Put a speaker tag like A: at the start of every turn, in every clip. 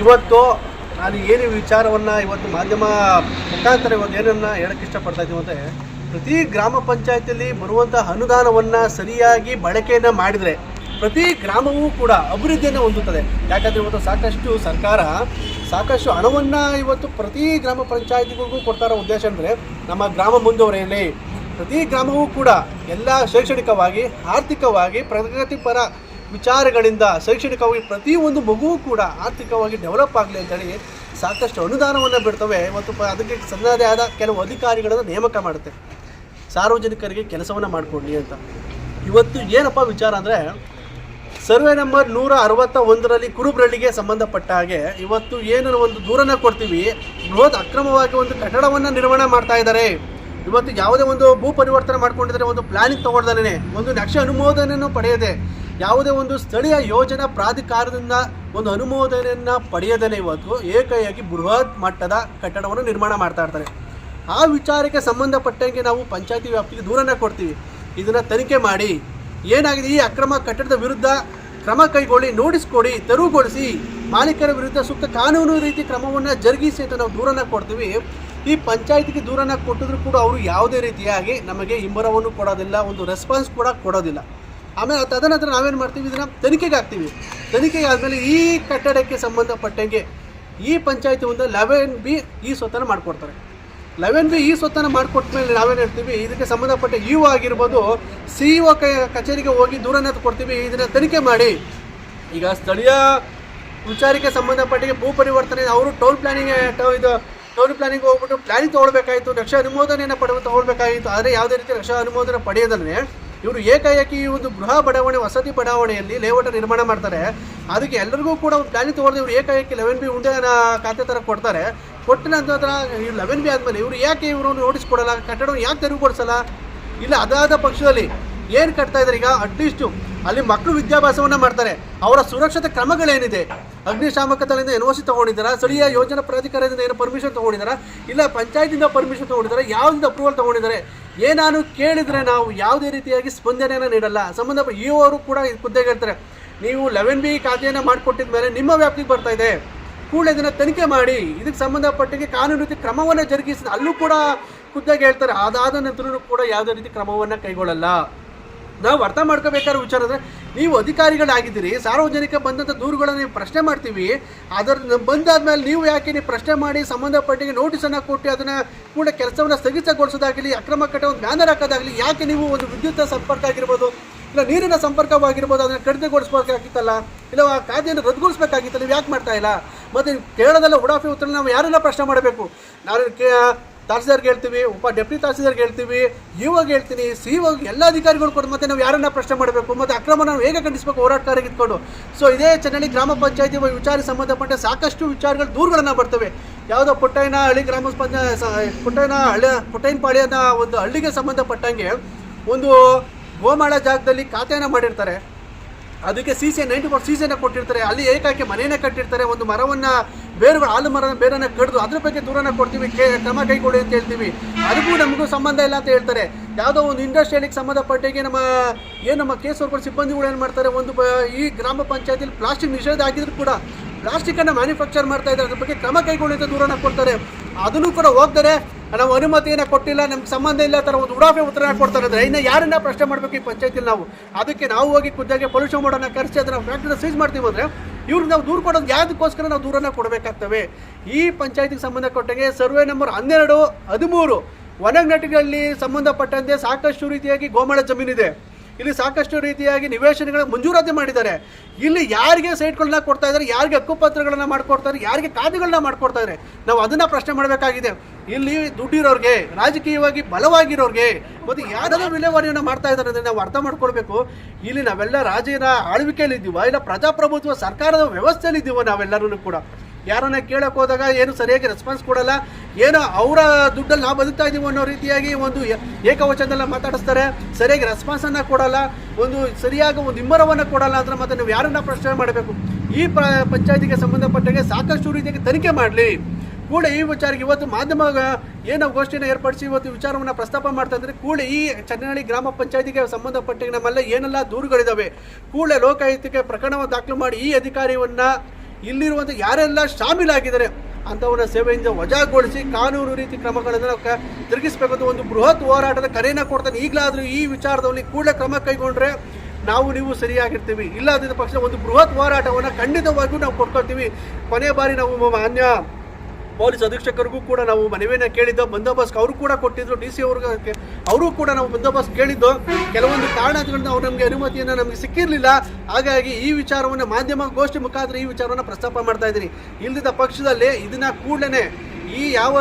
A: ಇವತ್ತು ನಾನು ಏನು ವಿಚಾರವನ್ನು ಇವತ್ತು ಮಾಧ್ಯಮ ಮುಖಾಂತರ ಇವತ್ತು ಏನನ್ನ ಹೇಳಕ್ಕೆ ಇಷ್ಟಪಡ್ತಾ ಇದ್ದೀವಿ ಅಂದರೆ, ಪ್ರತಿ ಗ್ರಾಮ ಪಂಚಾಯತಿಯಲ್ಲಿ ಬರುವಂಥ ಅನುದಾನವನ್ನು ಸರಿಯಾಗಿ ಬಳಕೆಯನ್ನು ಮಾಡಿದರೆ ಪ್ರತಿ ಗ್ರಾಮವೂ ಕೂಡ ಅಭಿವೃದ್ಧಿಯನ್ನು ಹೊಂದುತ್ತದೆ. ಯಾಕಂದರೆ ಇವತ್ತು ಸಾಕಷ್ಟು ಸರ್ಕಾರ ಸಾಕಷ್ಟು ಹಣವನ್ನು ಇವತ್ತು ಪ್ರತಿ ಗ್ರಾಮ ಪಂಚಾಯತಿಗಳಿಗೂ ಕೊಡ್ತಾ ಇರೋ ಉದ್ದೇಶ ಅಂದರೆ, ನಮ್ಮ ಗ್ರಾಮ ಮುಂದುವರೆಯಲಿ. ಪ್ರತಿ ಗ್ರಾಮವೂ ಕೂಡ ಎಲ್ಲ ಶೈಕ್ಷಣಿಕವಾಗಿ, ಆರ್ಥಿಕವಾಗಿ, ಪ್ರಗತಿಪರ ವಿಚಾರಗಳಿಂದ ಶೈಕ್ಷಣಿಕವಾಗಿ ಪ್ರತಿಯೊಂದು ಮಗುವೂ ಕೂಡ ಆರ್ಥಿಕವಾಗಿ ಡೆವಲಪ್ ಆಗಲಿ ಅಂತೇಳಿ ಸಾಕಷ್ಟು ಅನುದಾನವನ್ನು ಬಿಡ್ತವೆ ಮತ್ತು ಅದಕ್ಕೆ ಸನ್ನದೇ ಆದ ಕೆಲವು ಅಧಿಕಾರಿಗಳನ್ನು ನೇಮಕ ಮಾಡುತ್ತೆ. ಸಾರ್ವಜನಿಕರಿಗೆ ಕೆಲಸವನ್ನು ಮಾಡಿಕೊಡಿ ಅಂತ. ಇವತ್ತು ಏನಪ್ಪ ವಿಚಾರ ಅಂದರೆ, ಸರ್ವೆ ನಂಬರ್ ನೂರ ಅರವತ್ತ ಒಂದರಲ್ಲಿ ಕುರುಬ್ರಳ್ಳಿಗೆ ಸಂಬಂಧಪಟ್ಟ ಹಾಗೆ ಇವತ್ತು ಏನು ಒಂದು ದೂರನ್ನು ಕೊಡ್ತೀವಿ, ಬೃಹತ್ ಅಕ್ರಮವಾಗಿ ಒಂದು ಕಟ್ಟಡವನ್ನು ನಿರ್ಮಾಣ ಮಾಡ್ತಾ ಇದ್ದಾರೆ ಇವತ್ತು ಯಾವುದೇ ಒಂದು ಭೂ ಪರಿವರ್ತನೆ ಮಾಡ್ಕೊಂಡಿದ್ರೆ ಒಂದು ಪ್ಲಾನಿಂಗ್ ತಗೊಳ್ದಲೇ ಒಂದು ನಕ್ಷೆ ಅನುಮೋದನೆಯನ್ನು ಪಡೆಯದೆ, ಯಾವುದೇ ಒಂದು ಸ್ಥಳೀಯ ಯೋಜನಾ ಪ್ರಾಧಿಕಾರದಿಂದ ಒಂದು ಅನುಮೋದನೆಯನ್ನು ಪಡೆಯದೇ ಇವತ್ತು ಏಕೈಯಾಗಿ ಬೃಹತ್ ಮಟ್ಟದ ಕಟ್ಟಡವನ್ನು ನಿರ್ಮಾಣ ಮಾಡ್ತಾ ಇರ್ತಾರೆ. ಆ ವಿಚಾರಕ್ಕೆ ಸಂಬಂಧಪಟ್ಟಂಗೆ ನಾವು ಪಂಚಾಯತಿ ವ್ಯಾಪ್ತಿಗೆ ದೂರನ್ನ ಕೊಡ್ತೀವಿ. ಇದನ್ನು ತನಿಖೆ ಮಾಡಿ, ಏನಾಗಿದೆ ಈ ಅಕ್ರಮ ಕಟ್ಟಡದ ವಿರುದ್ಧ ಕ್ರಮ ಕೈಗೊಳ್ಳಿ ನೋಟಿಸ್ ಕೊಡಿ, ತೆರವುಗೊಳಿಸಿ, ಮಾಲೀಕರ ವಿರುದ್ಧ ಸೂಕ್ತ ಕಾನೂನು ರೀತಿ ಕ್ರಮವನ್ನು ಜರುಗಿಸಿ ಅಂತ ನಾವು ದೂರನ್ನ ಕೊಡ್ತೀವಿ. ಈ ಪಂಚಾಯತಿಗೆ ದೂರನ ಕೊಟ್ಟಿದ್ರು ಕೂಡ ಅವರು ಯಾವುದೇ ರೀತಿಯಾಗಿ ನಮಗೆ ಹಿಂಬರವನ್ನು ಕೊಡೋದಿಲ್ಲ, ಒಂದು ರೆಸ್ಪಾನ್ಸ್ ಕೂಡ ಕೊಡೋದಿಲ್ಲ. ಆಮೇಲೆ ತದನಂತರ ನಾವೇನು ಮಾಡ್ತೀವಿ, ಇದನ್ನು ತನಿಖೆಗೆ ಹಾಕ್ತೀವಿ. ತನಿಖೆಗೆ ಆದಮೇಲೆ ಈ ಕಟ್ಟಡಕ್ಕೆ ಸಂಬಂಧಪಟ್ಟಂಗೆ ಈ ಪಂಚಾಯತಿ ಒಂದು ಲೆವೆನ್ ಬಿ ಈ ಸ್ವತ್ತನ್ನು ಮಾಡಿಕೊಡ್ತಾರೆ. ಲೆವೆನ್ ಬಿ ಈ ಸ್ವತ್ತನ್ನು ಮಾಡಿಕೊಟ್ಟ ಮೇಲೆ ನಾವೇನು ಹೇಳ್ತೀವಿ, ಇದಕ್ಕೆ ಸಂಬಂಧಪಟ್ಟ ಇ ಆಗಿರ್ಬೋದು ಸಿ ಒ ಕಚೇರಿಗೆ ಹೋಗಿ ದೂರನ ಕೊಡ್ತೀವಿ, ಇದನ್ನು ತನಿಖೆ ಮಾಡಿ. ಈಗ ಸ್ಥಳೀಯ ವಿಚಾರಕ್ಕೆ ಸಂಬಂಧಪಟ್ಟಿಗೆ ಭೂ ಪರಿವರ್ತನೆ, ಅವರು ಟೌನ್ ಪ್ಲಾನಿಂಗ್ ಇದು ಟೌನ್ ಪ್ಲಾನಿಂಗ್ ಹೋಗ್ಬಿಟ್ಟು ಪ್ಲಾನಿಂಗ್ ತೊಗೊಳ್ಬೇಕಾಯಿತು ನಕ್ಷೆ ಅನುಮೋದನೆಯನ್ನು ಪಡೆದು ತೊಗೊಳ್ಬೇಕಾಗಿತ್ತು. ಆದರೆ ಯಾವುದೇ ರೀತಿ ನಕ್ಷೆ ಅನುಮೋದನೆ ಪಡೆಯೋದನ್ನೇ ಇವರು ಏಕಾಏಕಿ ಈ ಒಂದು ಗೃಹ ಬಡಾವಣೆ, ವಸತಿ ಬಡಾವಣೆಯಲ್ಲಿ ಲೇಔಟ್ ನಿರ್ಮಾಣ ಮಾಡ್ತಾರೆ. ಅದಕ್ಕೆ ಎಲ್ಲರಿಗೂ ಕೂಡ ಒಂದು ಪ್ಲಾನಿಂಗ್ ತೊಗೊಳ್ದೆ ಇವರು ಏಕಾಏಕಿ ಲೆವೆನ್ ಬಿ ಉಂಡೆ ಖಾತೆ ಥರ ಕೊಡ್ತಾರೆ. ಕೊಟ್ಟ ನಂತರ ಇವ್ರು ಲೆವೆನ್ ಬಿ ಆದಮೇಲೆ ಇವರು ಯಾಕೆ ಇವರು ನೋಟಿಸ್ ಕೊಡಲ್ಲ? ಕಟ್ಟಡವನ್ನು ಯಾಕೆ ತೆರವುಗೊಳಿಸಲ್ಲ ಇಲ್ಲ, ಅದಾದ ಪಕ್ಷದಲ್ಲಿ ಏನು ಕಟ್ತಾ ಇದ್ದಾರೆ ಈಗ? ಅಟ್ಲೀಸ್ಟು ಅಲ್ಲಿ ಮಕ್ಕಳು ವಿದ್ಯಾಭ್ಯಾಸವನ್ನು ಮಾಡ್ತಾರೆ. ಅವರ ಸುರಕ್ಷತೆ ಕ್ರಮಗಳೇನಿದೆ? ಅಗ್ನಿಶಾಮಕ ತಲೆಯಿಂದ ಎನ್ ಒ ಸಿ ತೊಗೊಂಡಿದ್ದಾರಾ? ಸ್ಥಳೀಯ ಯೋಜನಾ ಪ್ರಾಧಿಕಾರದಿಂದ ಏನು ಪರ್ಮಿಷನ್ ತೊಗೊಂಡಿದ್ದಾರಾ? ಇಲ್ಲ, ಪಂಚಾಯತಿಂದ ಪರ್ಮಿಷನ್ ತೊಗೊಂಡಿದ್ದಾರೆ? ಯಾವ್ದಿಂದ ಅಪ್ರೂವಲ್ ತೊಗೊಂಡಿದ್ದಾರೆ? ಏನಾನು ಕೇಳಿದರೆ ನಾವು ಯಾವುದೇ ರೀತಿಯಾಗಿ ಸ್ಪಂದನೆಯನ್ನು ನೀಡಲ್ಲ. ಸಂಬಂಧಪಟ್ಟ ಇ ಅವರು ಕೂಡ ಖುದ್ದಾಗಿ ಹೇಳ್ತಾರೆ. ನೀವು ಲೆವೆನ್ ಬಿ ಖಾತೆಯನ್ನು ಮಾಡಿಕೊಟ್ಟಿದ ಮೇಲೆ ನಿಮ್ಮ ವ್ಯಾಪ್ತಿಗೆ ಬರ್ತಾ ಇದೆ. ಕೂಡಲೇ ಇದನ್ನು ತನಿಖೆ ಮಾಡಿ. ಇದಕ್ಕೆ ಸಂಬಂಧಪಟ್ಟಿಗೆ ಕಾನೂನು ರೀತಿ ಕ್ರಮವನ್ನು ಜರುಗಿಸಿದ ಅಲ್ಲೂ ಕೂಡ ಖುದ್ದಾಗಿ ಹೇಳ್ತಾರೆ. ಅದಾದ ನಂತರೂ ಕೂಡ ಯಾವುದೇ ರೀತಿ ಕ್ರಮವನ್ನು ಕೈಗೊಳ್ಳಲ್ಲ. ನಾವು ಅರ್ಥ ಮಾಡ್ಕೋಬೇಕಾದ್ರೆ ವಿಚಾರ ಅಂದರೆ ನೀವು ಅಧಿಕಾರಿಗಳಾಗಿದ್ದೀರಿ, ಸಾರ್ವಜನಿಕ ಬಂದಂಥ ದೂರುಗಳನ್ನು ನೀವು ಪ್ರಶ್ನೆ ಮಾಡ್ತೀವಿ ಅದರ ಬಂದಾದ್ಮೇಲೆ ನೀವು ಯಾಕೆ ನೀವು ಪ್ರಶ್ನೆ ಮಾಡಿ ಸಂಬಂಧಪಟ್ಟಿಗೆ ನೋಟಿಸನ್ನು ಕೊಟ್ಟು ಅದನ್ನು ಕೂಡ ಕೆಲಸವನ್ನು ಸ್ಥಗಿತಗೊಳಿಸೋದಾಗಲಿ, ಅಕ್ರಮ ಕಟ್ಟ ಒಂದು ಬ್ಯಾನರ್ ಹಾಕೋದಾಗಲಿ, ಯಾಕೆ ನೀವು ಒಂದು ವಿದ್ಯುತ್ ಸಂಪರ್ಕ ಆಗಿರ್ಬೋದು, ಇಲ್ಲ ನೀರಿನ ಸಂಪರ್ಕವಾಗಿರ್ಬೋದು, ಅದನ್ನು ಕಡಿತಗೊಳಿಸ್ಬೇಕಾಗಿತ್ತಲ್ಲ, ಇಲ್ಲ ಆ ಖಾತೆಯನ್ನು ರದ್ದುಗೊಳಿಸ್ಬೇಕಾಗಿತ್ತು ನೀವು ಯಾಕೆ ಮಾಡ್ತಾ ಇಲ್ಲ? ಮತ್ತು ಕೇರಳದಲ್ಲ ಉಡಾಫಿ ಉತ್ತರ ನಾವು ಯಾರೆಲ್ಲ ಪ್ರಶ್ನೆ ಮಾಡಬೇಕು? ನಾನು ತಹಸೀಲ್ದಾರ್ಗೆ ಹೇಳ್ತೀವಿ, ಉಪ ಡೆಪ್ಯೂಟಿ ತಹಸೀಲ್ದಾರ್ಗೆ ಹೇಳ್ತೀವಿ, ಇವಾಗ ಹೇಳ್ತೀನಿ ಸಿ ಇವಾಗ ಎಲ್ಲ ಅಧಿಕಾರಿಗಳು ಕೊಟ್ಟು ಮತ್ತೆ ನಾವು ಯಾರನ್ನ ಪ್ರಶ್ನೆ ಮಾಡಬೇಕು, ಮತ್ತು ಅಕ್ರಮ ನಾವು ಹೇಗೆ ಖಂಡಿಸಬೇಕು ಹೋರಾಟಗಾರರಿಗೆ ಇಟ್ಕೊಂಡು ಸೊ ಇದೇ ಚೆನ್ನಳ್ಳಿ ಗ್ರಾಮ ಪಂಚಾಯತಿ ವಿಚಾರ ಸಂಬಂಧಪಟ್ಟ ಸಾಕಷ್ಟು ವಿಚಾರಗಳು ದೂರುಗಳನ್ನು ಬರ್ತವೆ. ಯಾವುದೋ ಪುಟ್ಟಯ್ಯನ ಹಳ್ಳಿ ಗ್ರಾಮ ಪುಟ್ಟಯ್ಯನ ಹಳ್ಳಿ ಪುಟ್ಟಯ್ಯನಪಾಳ್ಯದ ಒಂದು ಹಳ್ಳಿಗೆ ಸಂಬಂಧಪಟ್ಟಂಗೆ ಒಂದು ಗೋಮಾಳ ಜಾಗದಲ್ಲಿ ಖಾತೆಯನ್ನು ಮಾಡಿರ್ತಾರೆ. ಅದಕ್ಕೆ C C ninety four C ಸಿಯನ್ನು ಕೊಟ್ಟಿರ್ತಾರೆ. ಅಲ್ಲಿ ಏಕಾಕೆ ಮನೆಯನ್ನ ಕಟ್ಟಿರ್ತಾರೆ. ಒಂದು ಮರವನ್ನು, ಬೇರುಗಳು ಹಾಲು ಮರದ ಬೇರನ್ನ ಕಡಿದು ಅದ್ರ ಬಗ್ಗೆ ದೂರನ ಕೊಡ್ತೀವಿ. ಕೇ, ಕ್ರಮ ಕೈಗೊಳ್ಳಿ ಅಂತ ಹೇಳ್ತೀವಿ. ಅದಕ್ಕೂ ನಮಗೂ ಸಂಬಂಧ ಇಲ್ಲ ಅಂತ ಹೇಳ್ತಾರೆ. ಯಾವುದೋ ಒಂದು ಇಂಡಸ್ಟ್ರಿಯಲಿಗೆ ಸಂಬಂಧಪಟ್ಟಿಗೆ ನಮ್ಮ, ಏನು ನಮ್ಮ ಕೇಸರ್ಪುರ ಸಿಬ್ಬಂದಿಗಳು ಏನು ಮಾಡ್ತಾರೆ? ಒಂದು ಈ ಗ್ರಾಮ ಪಂಚಾಯತಿಲಿ ಪ್ಲಾಸ್ಟಿಕ್ ನಿಷೇಧ ಆಗಿದ್ರು ಕೂಡ ಪ್ಲಾಸ್ಟಿಕ್ಕನ್ನು ಮ್ಯಾನುಫ್ಯಾಕ್ಚರ್ ಮಾಡ್ತಾ ಇದ್ದಾರೆ. ಅದ್ರ ಬಗ್ಗೆ ಕ್ರಮ ಕೈಗೊಳ್ಳಿ ಅಂತ ದೂರನ ಕೊಡ್ತಾರೆ. ಅದನ್ನು ಕೂಡ ಹೋಗ್ತಾರೆ. ನಾವು ಅನುಮತಿಯನ್ನು ಕೊಟ್ಟಿಲ್ಲ, ನಮ್ಗೆ ಸಂಬಂಧ ಇಲ್ಲ ಥರ ಒಂದು ಉಡಾಫೆ ಉತ್ತರ ಕೊಡ್ತಾರೆ ಅಂದರೆ ಇನ್ನು ಯಾರನ್ನ ಪ್ರಶ್ನೆ ಮಾಡಬೇಕು ಈ ಪಂಚಾಯತಿಲಿ ನಾವು? ಅದಕ್ಕೆ ನಾವು ಹೋಗಿ ಖುದ್ದಾಗಿ ಪೊಲ್ಯೂಷನ್ ಮಾಡೋಣ, ಕರೆಸಿ ಅದನ್ನು ಫ್ಯಾಕ್ಟ್ರಿನ ಸೀಸ್ ಮಾಡ್ತೀವಿ ಅಂದರೆ ಇವ್ರಿಗೆ ನಾವು ದೂರು ಕೊಡೋದು ಯಾವುದಕ್ಕೋಸ್ಕರ ನಾವು ದೂರನ್ನ ಕೊಡಬೇಕಾಗ್ತವೆ? ಈ ಪಂಚಾಯತಿಗೆ ಸಂಬಂಧಪಟ್ಟಂಗೆ ಸರ್ವೆ ನಂಬರ್ ಹನ್ನೆರಡು, ಹದಿಮೂರು ವನಗಟ್ಟಿಗಳಲ್ಲಿ ಸಂಬಂಧಪಟ್ಟಂತೆ ಸಾಕಷ್ಟು ರೀತಿಯಾಗಿ ಗೋಮಾಳ ಜಮೀನಿದೆ. ಇಲ್ಲಿ ಸಾಕಷ್ಟು ರೀತಿಯಾಗಿ ನಿವೇಶನಗಳ ಮಂಜೂರಾತಿ ಮಾಡಿದ್ದಾರೆ. ಇಲ್ಲಿ ಯಾರಿಗೆ ಸೈಟ್ಗಳನ್ನ ಕೊಡ್ತಾ ಇದ್ದಾರೆ, ಯಾರಿಗೆ ಹಕ್ಕುಪತ್ರಗಳನ್ನ ಮಾಡ್ಕೊಡ್ತಾರೆ ಯಾರಿಗೆ ಖಾತೆಗಳನ್ನ ಮಾಡ್ಕೊಡ್ತಾ ಇದ್ದಾರೆ, ನಾವು ಅದನ್ನ ಪ್ರಶ್ನೆ ಮಾಡಬೇಕಾಗಿದೆ. ಇಲ್ಲಿ ದುಡ್ಡಿರೋರಿಗೆ, ರಾಜಕೀಯವಾಗಿ ಬಲವಾಗಿರೋರಿಗೆ, ಮತ್ತು ಯಾರೆಲ್ಲ ವಿಲೇವಾರಿಯನ್ನು ಮಾಡ್ತಾ ಇದ್ದಾರೆ ಅಂದರೆ ನಾವು ಅರ್ಥ ಮಾಡ್ಕೊಳ್ಬೇಕು. ಇಲ್ಲಿ ನಾವೆಲ್ಲ ರಾಜ್ಯದ ಆಳ್ವಿಕೆಯಲ್ಲಿ ಇದ್ದೀವ ಇಲ್ಲ ಪ್ರಜಾಪ್ರಭುತ್ವ ಸರ್ಕಾರದ ವ್ಯವಸ್ಥೆಯಲ್ಲಿ ಇದ್ದೀವ ನಾವೆಲ್ಲರೂ ಕೂಡ. ಯಾರನ್ನ ಕೇಳಕ್ ಹೋದಾಗ ಏನು ಸರಿಯಾಗಿ ರೆಸ್ಪಾನ್ಸ್ ಕೊಡಲ್ಲ, ಏನೋ ಅವರ ದುಡ್ಡಲ್ಲಿ ನಾವು ಬದುಕ್ತಾ ಇದೀವಿ ಅನ್ನೋ ರೀತಿಯಾಗಿ ಒಂದು ಏಕವಚನದಲ್ಲ ಮಾತಾಡಿಸ್ತಾರೆ. ಸರಿಯಾಗಿ ರೆಸ್ಪಾನ್ಸನ್ನು ಕೊಡಲ್ಲ, ಒಂದು ಸರಿಯಾಗಿ ಒಂದು ಹಿಂಬರವನ್ನು ಕೊಡಲ್ಲ ಅಂದ್ರೆ ಮತ್ತೆ ನೀವು ಯಾರನ್ನ ಪ್ರಶ್ನೆ ಮಾಡಬೇಕು? ಈ ಪ ಪಂಚಾಯತಿಗೆ ಸಂಬಂಧಪಟ್ಟಾಗೆ ಸಾಕಷ್ಟು ರೀತಿಯಾಗಿ ತನಿಖೆ ಮಾಡಲಿ. ಕೂಡ ಈ ವಿಚಾರಕ್ಕೆ ಇವತ್ತು ಮಾಧ್ಯಮ ಏನು ಗೋಷ್ಠಿನ ಏರ್ಪಡಿಸಿ ಇವತ್ತು ವಿಚಾರವನ್ನು ಪ್ರಸ್ತಾಪ ಮಾಡ್ತಾ ಇದ್ರೆ ಕೂಡಲೇ ಈ ಚನ್ನಹಳ್ಳಿ ಗ್ರಾಮ ಪಂಚಾಯತಿಗೆ ಸಂಬಂಧಪಟ್ಟ ನಮ್ಮಲ್ಲ ಏನೆಲ್ಲ ದೂರುಗಳಿದ್ದಾವೆ ಕೂಡಲೇ ಲೋಕಾಯುಕ್ತಕ್ಕೆ ಪ್ರಕರಣವನ್ನು ದಾಖಲು ಮಾಡಿ ಈ ಅಧಿಕಾರಿಯನ್ನ ಇಲ್ಲಿರುವಂಥ ಯಾರೆಲ್ಲ ಶಾಮೀಲಾಗಿದ್ದಾರೆ ಅಂಥವರ ಸೇವೆಯಿಂದ ವಜಾಗೊಳಿಸಿ ಕಾನೂನು ರೀತಿ ಕ್ರಮಗಳನ್ನು ಕ- ತಿರುಗಿಸ್ಬೇಕು ಅಂತ ಒಂದು ಬೃಹತ್ ಹೋರಾಟದ ಕರೆಯನ್ನು ಕೊಡ್ತಾನೆ. ಈಗಲಾದರೂ ಈ ವಿಚಾರದಲ್ಲಿ ಕೂಡಲೇ ಕ್ರಮ ಕೈಗೊಂಡ್ರೆ ನಾವು ನೀವು ಸರಿಯಾಗಿರ್ತೀವಿ. ಇಲ್ಲದಿದ್ದ ಪಕ್ಷ ಒಂದು ಬೃಹತ್ ಹೋರಾಟವನ್ನು ಖಂಡಿತವಾಗಿಯೂ ನಾವು ಕೊಡ್ಕೊಳ್ತೀವಿ ಕೊನೆ ಬಾರಿ ನಾವು ಮಾನ್ಯ ಪೊಲೀಸ್ ಅಧೀಕ್ಷಕರಿಗೂ ಕೂಡ ನಾವು ಮನವಿಯನ್ನು ಕೇಳಿದ್ದು, ಬಂದೋಬಸ್ತ್ ಅವರು ಕೂಡ ಕೊಟ್ಟಿದ್ರು, ಡಿ ಸಿ ಅವ್ರಿಗೆ ಅವರು ಕೂಡ ನಾವು ಬಂದೋಬಸ್ತ್ ಕೇಳಿದ್ದು. ಕೆಲವೊಂದು ಕಾರಣಗಳಿಂದ ಅವ್ರು ನಮಗೆ ಅನುಮತಿಯನ್ನು ನಮಗೆ ಸಿಕ್ಕಿರಲಿಲ್ಲ. ಹಾಗಾಗಿ ಈ ವಿಚಾರವನ್ನು ಮಾಧ್ಯಮ ಗೋಷ್ಠಿ ಮುಖಾಂತರ ಈ ವಿಚಾರವನ್ನು ಪ್ರಸ್ತಾಪ ಮಾಡ್ತಾ ಇದ್ದೀನಿ. ಇಲ್ಲದ ಪಕ್ಷದಲ್ಲಿ ಇದನ್ನ ಕೂಡಲೇ ಈ ಯಾವ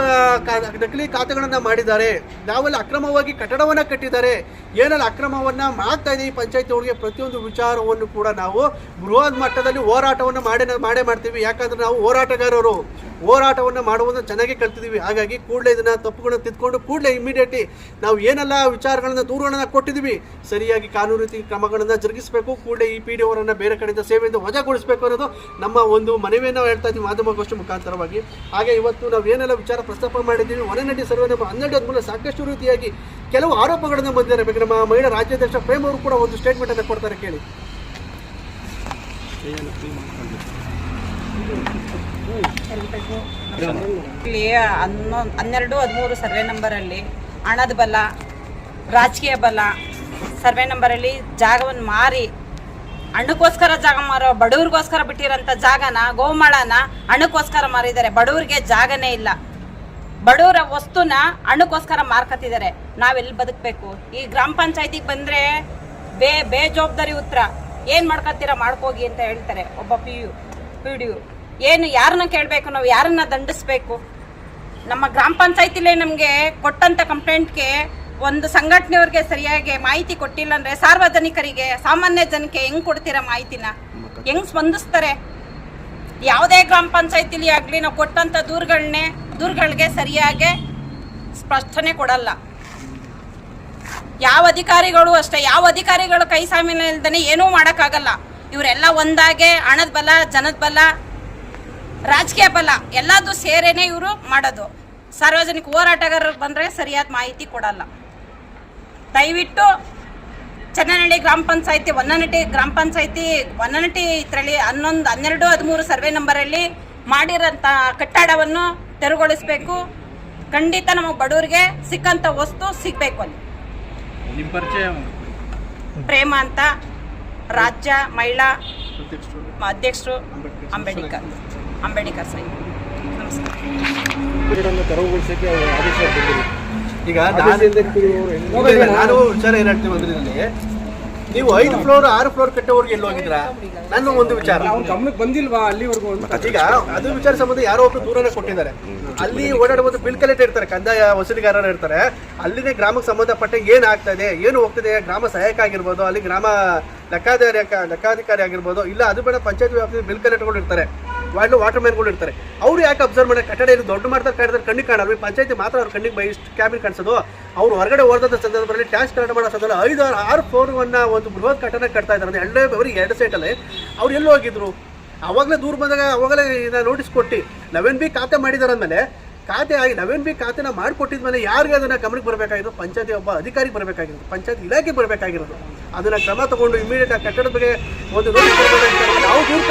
A: ನಕಲಿ ಖಾತೆಗಳನ್ನು ಮಾಡಿದ್ದಾರೆ ಯಾವೆಲ್ಲ ಅಕ್ರಮವಾಗಿ ಕಟ್ಟಡವನ್ನು ಕಟ್ಟಿದ್ದಾರೆ, ಏನೆಲ್ಲ ಅಕ್ರಮವನ್ನು ಮಾಡ್ತಾ ಇದೆ ಈ ಪಂಚಾಯತ್ ಅವರಿಗೆ ಪ್ರತಿಯೊಂದು ವಿಚಾರವನ್ನು ಕೂಡ ನಾವು ಬೃಹತ್ ಮಟ್ಟದಲ್ಲಿ ಹೋರಾಟವನ್ನು ಮಾಡೇ ಮಾಡೇ ಮಾಡ್ತೀವಿ. ಯಾಕಂದರೆ ನಾವು ಹೋರಾಟಗಾರರು. ಹೋರಾಟವನ್ನು ಮಾಡುವುದನ್ನು ಚೆನ್ನಾಗಿ ಕಲ್ತಿದ್ದೀವಿ ಹಾಗಾಗಿ ಕೂಡಲೇ ಇದನ್ನು ತಪ್ಪುಗಳನ್ನು ತಿದ್ಕೊಂಡು ಕೂಡಲೇ ಇಮಿಡಿಯೇಟ್ಲಿ ನಾವು ಏನೆಲ್ಲ ವಿಚಾರಗಳನ್ನು ದೂರುಗಳನ್ನು ಕೊಟ್ಟಿದ್ದೀವಿ ಸರಿಯಾಗಿ ಕಾನೂನು ರೀತಿ ಕ್ರಮಗಳನ್ನು ಜರುಗಿಸಬೇಕು, ಕೂಡಲೇ ಈ ಪಿ ಡಿ ಅವರನ್ನು ಬೇರೆ ಕಡೆಯಿಂದ ಸೇವೆಯಿಂದ ವಜಾಗೊಳಿಸಬೇಕು ಅನ್ನೋದು ನಮ್ಮ ಒಂದು ಮನವಿಯನ್ನು ಹೇಳ್ತಾ ಇದ್ದೀವಿ ಮಾಧ್ಯಮಗೋಷ್ಠಿ ಮುಖಾಂತರವಾಗಿ. ಹಾಗೆ ಇವತ್ತು ನಾವು ಏನೆಲ್ಲ ವಿಚಾರ ಪ್ರಸ್ತಾಪ ಮಾಡಿದ್ದೀವಿ ಒನನಟಿ ಸರ್ವೆ ನಮ್ಮ ಹನ್ನೆರಡು ಹದಿಮೂರು ಸಾಕಷ್ಟು ರೀತಿಯಾಗಿ ಕೆಲವು ಆರೋಪಗಳನ್ನು ಬಂದಿದ್ದಾರೆ ಬೇಕು ನಮ್ಮ ಮಹಿಳಾ ರಾಜ್ಯಾಧ್ಯಕ್ಷ ಪ್ರೇಮ್ ಅವರು ಕೂಡ ಒಂದು ಸ್ಟೇಟ್ಮೆಂಟನ್ನು ಕೊಡ್ತಾರೆ ಕೇಳಿ.
B: ಇಲ್ಲಿ ಹನ್ನೊಂದು, ಹನ್ನೆರಡು, ಹದಿಮೂರು ಸರ್ವೆ ನಂಬರಲ್ಲಿ ಹಣದ ಬಲ, ರಾಜಕೀಯ ಬಲ, ಸರ್ವೆ ನಂಬರಲ್ಲಿ ಜಾಗವನ್ನು ಮಾರಿ, ಹಣಕ್ಕೋಸ್ಕರ ಜಾಗ ಮಾರೋ, ಬಡವ್ರಿಗೋಸ್ಕರ ಬಿಟ್ಟಿರೋಂಥ ಜಾಗನ, ಗೋಮಾಳನ ಹಣಕ್ಕೋಸ್ಕರ ಮಾರಿದ್ದಾರೆ. ಬಡವ್ರಿಗೆ ಜಾಗನೇ ಇಲ್ಲ. ಬಡವರ ವಸ್ತುನ ಹಣಕ್ಕೋಸ್ಕರ ಮಾರ್ಕತ್ತಿದ್ದಾರೆ. ನಾವೆಲ್ಲಿ ಬದುಕಬೇಕು? ಈ ಗ್ರಾಮ ಪಂಚಾಯತಿಗೆ ಬಂದರೆ ಬೇ, ಬೇಜವಾಬ್ದಾರಿ ಉತ್ತರ ಏನು ಮಾಡ್ಕೊತೀರಾ ಮಾಡ್ಕೋಗಿ ಅಂತ ಹೇಳ್ತಾರೆ. ಒಬ್ಬ P U, P D U. ಏನು ಯಾರನ್ನ ಕೇಳಬೇಕು, ನಾವು ಯಾರನ್ನ ದಂಡಿಸ್ಬೇಕು? ನಮ್ಮ ಗ್ರಾಮ ಪಂಚಾಯತಿಲೇ ನಮಗೆ ಕೊಟ್ಟಂತ ಕಂಪ್ಲೇಂಟ್ಗೆ ಒಂದು ಸಂಘಟನೆಯವ್ರಿಗೆ ಸರಿಯಾಗಿ ಮಾಹಿತಿ ಕೊಟ್ಟಿಲ್ಲ ಅಂದ್ರೆ ಸಾರ್ವಜನಿಕರಿಗೆ, ಸಾಮಾನ್ಯ ಜನಕ್ಕೆ ಹೆಂಗ್ ಕೊಡ್ತೀರಾ ಮಾಹಿತಿನ? ಹೆಂಗ್ ಸ್ಪಂದಿಸ್ತಾರೆ? ಯಾವುದೇ ಗ್ರಾಮ ಪಂಚಾಯತಿಲಿ ಆಗಲಿ ನಾವು ಕೊಟ್ಟಂತ ದೂರುಗಳನ್ನೇ ದೂರುಗಳಿಗೆ ಸರಿಯಾಗಿ ಸ್ಪಷ್ಟನೆ ಕೊಡಲ್ಲ. ಯಾವ ಅಧಿಕಾರಿಗಳು ಅಷ್ಟೇ, ಯಾವ ಅಧಿಕಾರಿಗಳು ಕೈ ಸಾಮಿನ ಇಲ್ದೇ ಏನೂ ಮಾಡೋಕ್ಕಾಗಲ್ಲ. ಇವರೆಲ್ಲ ಒಂದಾಗೆ ಹಣದ ಬಲ, ಜನದ ಬಲ ರಾಜಕೀಯ ಬಲ ಎಲ್ಲದೂ ಸೇರೇನೆ ಇವರು ಮಾಡೋದು. ಸಾರ್ವಜನಿಕ ಹೋರಾಟಗಾರರು ಬಂದರೆ ಸರಿಯಾದ ಮಾಹಿತಿ ಕೊಡಲ್ಲ. ದಯವಿಟ್ಟು ಚನ್ನನಹಳ್ಳಿ ಗ್ರಾಮ ಪಂಚಾಯತಿ ಒನ್ನನಟಿ ಗ್ರಾಮ ಪಂಚಾಯತಿ ಒನ್ನನಟಿ ಇದರಲ್ಲಿ ಹನ್ನೊಂದು ಹನ್ನೆರಡು ಹದಿಮೂರು ಸರ್ವೆ ನಂಬರಲ್ಲಿ ಮಾಡಿರೋಂಥ ಕಟ್ಟಡವನ್ನು ತೆರವುಗೊಳಿಸಬೇಕು. ಖಂಡಿತ ನಮ್ಮ ಬಡವರಿಗೆ ಸಿಕ್ಕಂಥ ವಸ್ತು ಸಿಗಬೇಕು ಅಲ್ಲಿ. ಪ್ರೇಮ ಅಂತ ರಾಜ್ಯ ಮಹಿಳಾ ಅಧ್ಯಕ್ಷರು. ಅಂಬೇಡ್ಕರ್. ಅಂಬೇಡ್ಕರ್ ಸೈ ನಮಸ್ಕಾರ.
A: ತೆರವುಗೊಳಿಸಕ್ಕೆ ಆದೇಶ ಬಂದಿದೆ ಈಗ ನಾನು ವಿಚಾರ ಏನ್ ಹೇಳ್ತೀವಿ ಅಂದ್ರೆ ಇಲ್ಲಿ ನೀವು ಐದು ಫ್ಲೋರ್ ಆರು ಫ್ಲೋರ್ ಕಟ್ಟೋರ್ಗೆ ಎಲ್ಲಿ ಹೋಗಿದ್ರಾ ನನ್ನ ಒಂದು ವಿಚಾರ.
C: ಗಮನಕ್ಕೆ ಬಂದಿಲ್ವಾ ಅಲ್ಲಿವರೆಗೂ ಅಂತ?
A: ಈಗ ಅದು ವಿಚಾರ ಸಂಬಂಧ ಯಾರೋ ಒಬ್ರು ದೂರನೇ ಕೊಟ್ಟಿದ್ದಾರೆ. ಅಲ್ಲಿ ಓಡಾಡುವ ಬಿಲ್ ಕಲೆಕ್ಟ್ ಇರ್ತಾರೆ ಕಂದಾಯ ವಸೂಲಿಗಾರರು ಇರ್ತಾರೆ. ಅಲ್ಲಿನೇ ಗ್ರಾಮಕ್ಕೆ ಸಂಬಂಧಪಟ್ಟ ಏನು ಆಗ್ತಾ ಇದೆ ಏನು ಹೋಗ್ತಿದೆ ಗ್ರಾಮ ಸಹಾಯಕ ಆಗಿರ್ಬೋದು ಅಲ್ಲಿ ಗ್ರಾಮ ಲೆಕ್ಕಾಧಿಕಾರಿ ಲೆಕ್ಕಾಧಿಕಾರಿ ಆಗಿರ್ಬೋದು ಇಲ್ಲ ಅದು ಬೇಡ ಪಂಚಾಯತ್ ವ್ಯಾಪ್ತಿ ಬಿಲ್ ಕಲೆಕ್ಟ್ಗಳು ಇರ್ತಾರೆ. ವಾರ್ಡ್ ವಾಟರ್ ಮ್ಯಾನ್ಗಳು ಇರ್ತಾರೆ. ಅವ್ರು ಯಾಕೆ ಅಬ್ಸರ್ವ್ ಮಾಡಿ ಕಟ್ಟಡ ಇಲ್ಲಿ ದೊಡ್ಡ ಮಾಡ್ತಾರೆ ಕಟ್ಟಿದ್ರೆ ಕಣ್ಣಿಗೆ ಕಾಣಲ್ಲ. ಪಂಚಾಯತಿ ಮಾತ್ರ ಅವ್ರ ಕಣ್ಣಿಗೆ ಬೈ ಇಷ್ಟು ಕ್ಯಾಬಿನ್ ಕಾಣಿಸೋದು. ಅವ್ರು ಹೊರಗಡೆ ಹೋದಂಥ ಸಂದರ್ಭದಲ್ಲಿ ಟ್ಯಾಕ್ಸ್ ಕಲೆಕ್ಟ್ ಮಾಡೋ ಸಂದರ್ಭದಲ್ಲಿ ಐದು ಆರು ಆರು ಒಂದು ಬೃಹತ್ ಕಟ್ಟಡ ಕಟ್ತಾ ಇದ್ದಾರೆ. ಎರಡೇ ಅವ್ರಿಗೆ ಎರಡು ಸೈಟಲ್ಲಿ ಅವ್ರು ಎಲ್ಲೋ ಹೋಗಿದ್ರು? ಅವಾಗಲೇ ದೂರ ಬಂದಾಗ ಅವಾಗಲೇ ನೋಟಿಸ್ ಕೊಟ್ಟು. ಲೆವೆನ್ ಬಿ ಖಾತೆ ಮಾಡಿದಾರೆ ಅಂದಮೇಲೆ, ಖಾತೆ ಆಗಿ ಲೆವೆನ್ ಬಿ ಖಾತೆನ ಮಾಡಿಕೊಟ್ಟಿದ್ಮೇಲೆ ಯಾರಿಗೆ ಅದನ್ನು ಗಮನಕ್ಕೆ ಬರಬೇಕಾಗಿರೋದು ಪಂಚಾಯತಿ ಒಬ್ಬ ಅಧಿಕಾರಿ ಬರಬೇಕಾಗಿರೋದು ಪಂಚಾಯತ್ ಇಲಾಖೆ ಬರಬೇಕಾಗಿರೋದು. ಅದನ್ನು ಕ್ರಮ ತಗೊಂಡು ಇಮಿಡಿಯೇಟ್ ಆ ಕಟ್ಟಡದ ಬಗ್ಗೆ ಒಂದು ನಾವು ದೂರ